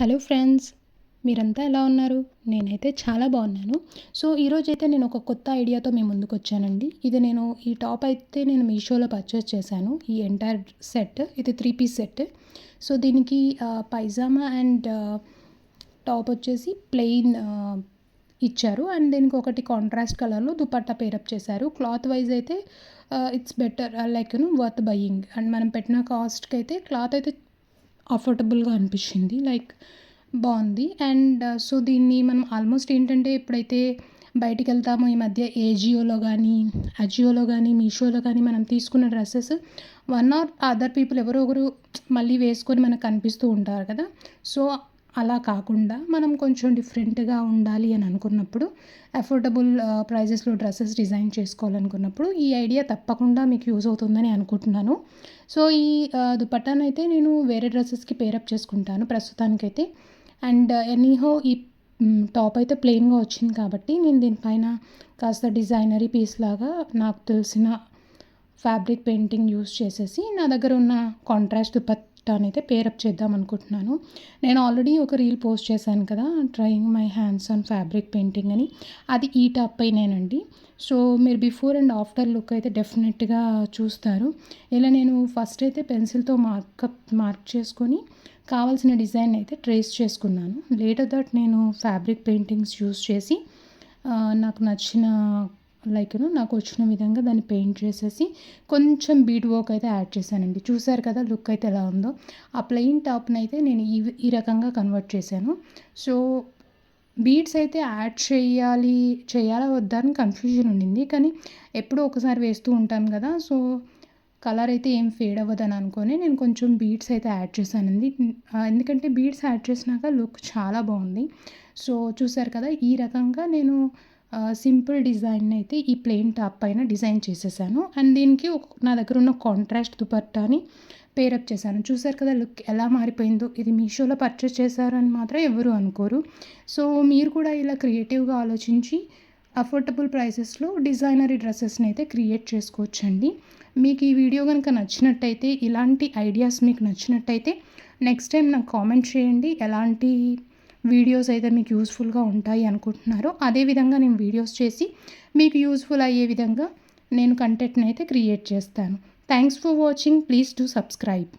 Hello friends మీరంతా ఎలా ఉన్నారు? నేనైతే చాలా బాగున్నాను. సో ఈరోజైతే నేను ఒక కొత్త ఐడియాతో మీ ముందుకు వచ్చానండి. ఇది నేను ఈ టాప్ అయితే నేను మీషోలో పర్చేస్ చేశాను. ఈ ఎంటైర్ సెట్ ఇది త్రీ పీస్ సెట్. సో దీనికి పైజామా అండ్ టాప్ వచ్చేసి ప్లెయిన్ ఇచ్చారు. అండ్ దీనికి ఒకటి కాంట్రాస్ట్ కలర్లో దుపట్టా పేరప్ చేశారు. క్లాత్ వైజ్ అయితే ఇట్స్ బెటర్ లైక్ యూను వర్త్ బయ్యింగ్. అండ్ మనం పెట్టిన కాస్ట్కి అయితే క్లాత్ అయితే అఫోర్డబుల్గా అనిపించింది. లైక్ బాగుంది. అండ్ సో uh, దీన్ని మనం ఆల్మోస్ట్ ఏంటంటే ఎప్పుడైతే బయటికి వెళ్తామో ఈ మధ్య ఏజియోలో కానీ అజియోలో కానీ మీషోలో కానీ మనం తీసుకున్న dresses one or other people ఎవరో ఒకరు మళ్ళీ వేసుకొని మనకు కనిపిస్తూ ఉంటారు కదా. సో అలా కాకుండా మనం కొంచెం డిఫరెంట్గా ఉండాలి అని అనుకున్నప్పుడు అఫోర్డబుల్ ప్రైజెస్లో డ్రెస్సెస్ డిజైన్ చేసుకోవాలనుకున్నప్పుడు ఈ ఐడియా తప్పకుండా మీకు యూజ్ అవుతుందని అనుకుంటున్నాను. సో ఈ దుపట్టాను అయితే నేను వేరే డ్రెస్సెస్కి పేరప్ చేసుకుంటాను ప్రస్తుతానికైతే. అండ్ ఎనీహో ఈ టాప్ అయితే ప్లెయిన్గా వచ్చింది కాబట్టి నేను దీనిపైన కాస్త డిజైనరీ పీస్ లాగా నాకు తెలిసిన ఫ్యాబ్రిక్ పెయింటింగ్ యూస్ చేసేసి నా దగ్గర ఉన్న కాంట్రాస్ట్ దుపట్టాని అయితే పేరప్ చేద్దాం అనుకుంటున్నాను. నేను ఆల్రెడీ ఒక రీల్ పోస్ట్ చేశాను కదా trying my hands on fabric painting అని. అది ఈ టాప్ పైనేనండి సో మీరు బిఫోర్ అండ్ ఆఫ్టర్ లుక్ అయితే డెఫినెట్గా చూస్తారు. ఇలా నేను ఫస్ట్ అయితే పెన్సిల్తో మార్కప్ మార్క్ చేసుకొని కావాల్సిన డిజైన్ అయితే ట్రేస్ చేసుకున్నాను. లేటర్ దట్ నేను ఫ్యాబ్రిక్ పెయింటింగ్స్ యూస్ చేసి నాకు నచ్చిన లైక్ నాకు వచ్చిన విధంగా దాన్ని పెయింట్ చేసేసి కొంచెం బీట్ వర్క్ అయితే యాడ్ చేశానండి. చూసారు కదా లుక్ అయితే ఎలా ఉందో. ఆ ప్లెయిన్ టాప్ని అయితే నేను ఈ ఈ రకంగా కన్వర్ట్ చేశాను. సో బీడ్స్ అయితే యాడ్ చేయాలి చేయాలా వద్దా అని కన్ఫ్యూజన్ ఉండింది. కానీ ఎప్పుడూ ఒకసారి వేస్తూ ఉంటాను కదా సో కలర్ అయితే ఏం ఫేడ్ అవ్వదని అనుకొని నేను కొంచెం బీడ్స్ అయితే యాడ్ చేశానండి. ఎందుకంటే బీడ్స్ యాడ్ చేసినాక లుక్ చాలా బాగుంది. సో చూసారు కదా ఈ రకంగా నేను సింపుల్ డిజైన్ అయితే ఈ ప్లెయిన్ టాప్ పైన డిజైన్ చేసేసాను. అండ్ దీనికి నా దగ్గర ఉన్న కాంట్రాస్ట్ దుపట్టాని పేరప్ చేశాను. చూసారు కదా లుక్ ఎలా మారిపోయిందో. ఇది మీషోలో పర్చేస్ చేశారని మాత్రం ఎవరు అనుకోరు. సో మీరు కూడా ఇలా క్రియేటివ్గా ఆలోచించి అఫోర్డబుల్ ప్రైసెస్లో డిజైనరీ డ్రెస్సెస్ని అయితే క్రియేట్ చేసుకోవచ్చండి. మీకు ఈ వీడియో కనుక నచ్చినట్టయితే ఇలాంటి ఐడియాస్ మీకు నచ్చినట్టయితే నెక్స్ట్ టైం నాకు కామెంట్ చేయండి. ఎలాంటి వీడియోస్ అయితే మీకు యూస్ఫుల్గా ఉంటాయి అనుకుంటున్నారో. అదేవిధంగా నేను వీడియోస్ చేసి మీకు యూస్ఫుల్ అయ్యే విధంగా నేను కంటెంట్ని అయితే క్రియేట్ చేస్తాను. Thanks for watching please to subscribe